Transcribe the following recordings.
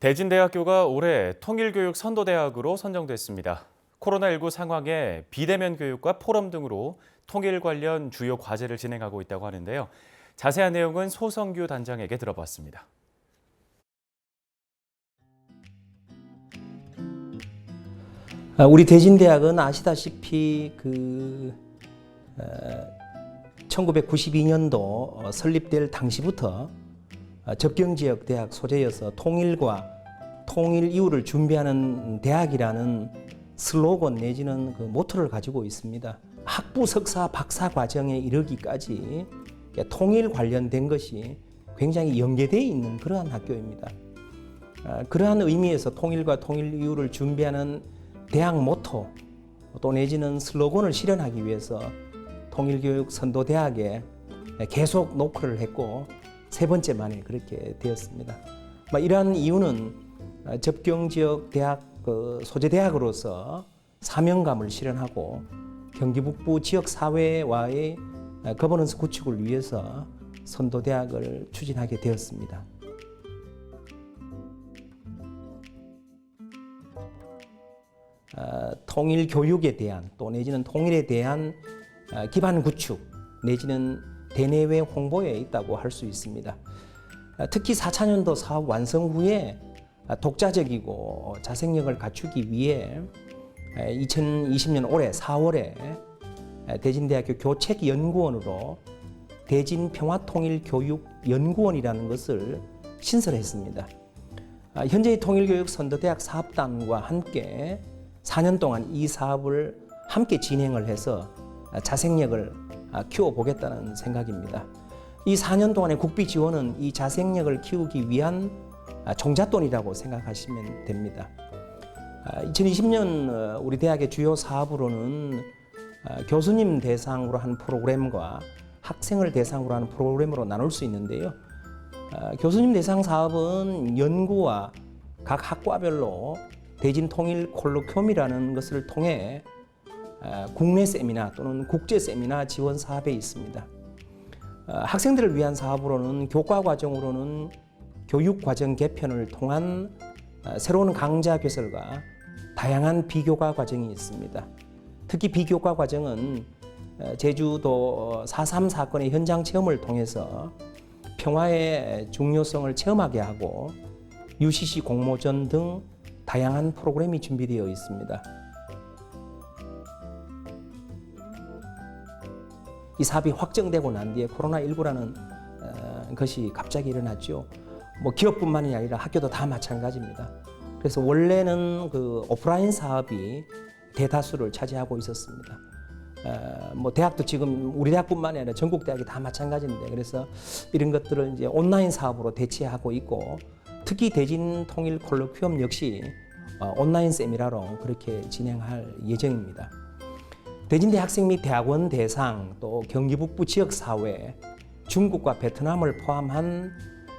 대진대학교가 올해 통일교육 선도대학으로 선정됐습니다. 코로나19 상황에 비대면 교육과 포럼 등으로 통일 관련 주요 과제를 진행하고 있다고 하는데요. 자세한 내용은 소성규 단장에게 들어봤습니다. 아, 우리 대진대학은 아시다시피 그 1992년도 설립될 당시부터 어, 접경 지역 대학 소재여서 통일과 통일 이후를 준비하는 대학이라는 슬로건 내지는 그 모토를 가지고 있습니다. 학부 석사 박사 과정에 이르기까지 통일 관련된 것이 굉장히 연계되어 있는 그러한 학교입니다. 아, 그러한 의미에서 통일과 통일 이후를 준비하는 대학 모토 또 내지는 슬로건을 실현하기 위해서 통일교육 선도대학에 계속 노크를 했고 세 번째 만에 그렇게 되었습니다. 뭐 이러한 이유는 접경 지역 대학 그 소재 대학으로서 사명감을 실현하고 경기 북부 지역 사회와의 거버넌스 구축을 위해서 선도 대학을 추진하게 되었습니다. 어, 통일 교육에 대한 또 내지는 통일에 대한 어, 기반 구축 내지는 대내외 홍보에 있다고 할 수 있습니다. 어, 특히 4차년도 사업 완성 후에 어, 독자적이고 자생력을 갖추기 위해 2020년 올해 4월에 대진대학교 교책연구원으로 대진평화통일교육연구원이라는 것을 신설했습니다. 아, 현재의 통일교육 선도대학 사업단과 함께 4년 동안 이 사업을 함께 진행을 해서 자생력을 키워보겠다는 생각입니다. 이 4년 동안의 국비 지원은 이 자생력을 키우기 위한 종잣돈이라고 생각하시면 됩니다. 2020년 우리 대학의 주요 사업으로는 교수님 대상으로 한 프로그램과 학생을 대상으로 하는 프로그램으로 나눌 수 있는데요. 교수님 대상 사업은 연구와 각 학과별로 대진 통일 콜로큐엄이라는 것을 통해 국내 세미나 또는 국제 세미나 지원 사업에 있습니다. 학생들을 위한 사업으로는 교과 과정으로는 교육 과정 개편을 통한 새로운 강좌 개설과 다양한 비교과 과정이 있습니다. 특히 비교과 과정은 제주도 4.3 사건의 현장 체험을 통해서 평화의 중요성을 체험하게 하고 UCC 공모전 등 다양한 프로그램이 준비되어 있습니다. 이 사업이 확정되고 난 뒤에 코로나19라는 어, 것이 갑자기 일어났죠. 뭐 기업뿐만이 아니라 학교도 다 마찬가지입니다. 그래서 원래는 그 오프라인 사업이 대다수를 차지하고 있었습니다. 어, 뭐 대학도 지금 우리 대학뿐만 아니라 전국 대학이 다 마찬가지인데 그래서 이런 것들을 이제 온라인 사업으로 대체하고 있고 특히 대진 통일 콜로퀴엄 역시 어, 온라인 세미나로 그렇게 진행할 예정입니다. 대진대 학생 및 대학원 대상 또 경기 북부 지역 사회 중국과 베트남을 포함한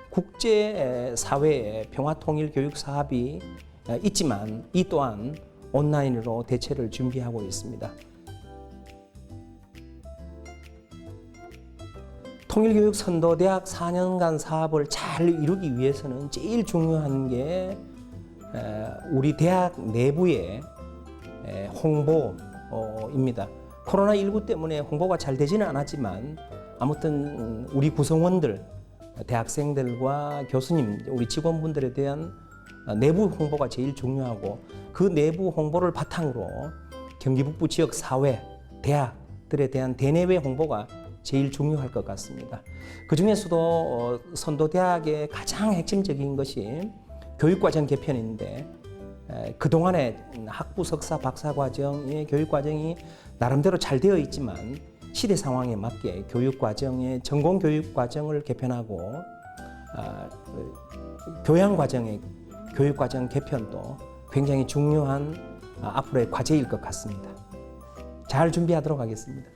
국제 사회의 평화 통일 교육 사업이 어, 있지만 이 또한 온라인으로 대체를 준비하고 있습니다. 통일교육 선도대학 4년간 사업을 잘 이루기 위해서는 제일 중요한 게 우리 대학 내부의 홍보 입니다. 코로나19 때문에 홍보가 잘 되지는 않았지만 아무튼 우리 구성원들, 대학생들과 교수님, 우리 직원분들에 대한 내부 홍보가 제일 중요하고 그 내부 홍보를 바탕으로 경기 북부 지역 사회, 대학들에 대한 대내외 홍보가 제일 중요할 것 같습니다. 그 중에서도 어, 선도대학의 가장 핵심적인 것이 교육과정 개편인데 그동안의 학부 석사 박사 과정의 교육 과정이 나름대로 잘 되어 있지만 시대 상황에 맞게 교육 과정의 전공 교육 과정을 개편하고 아, 교양 과정의 교육 과정 개편도 굉장히 중요한 아, 앞으로의 과제일 것 같습니다. 잘 준비하도록 하겠습니다.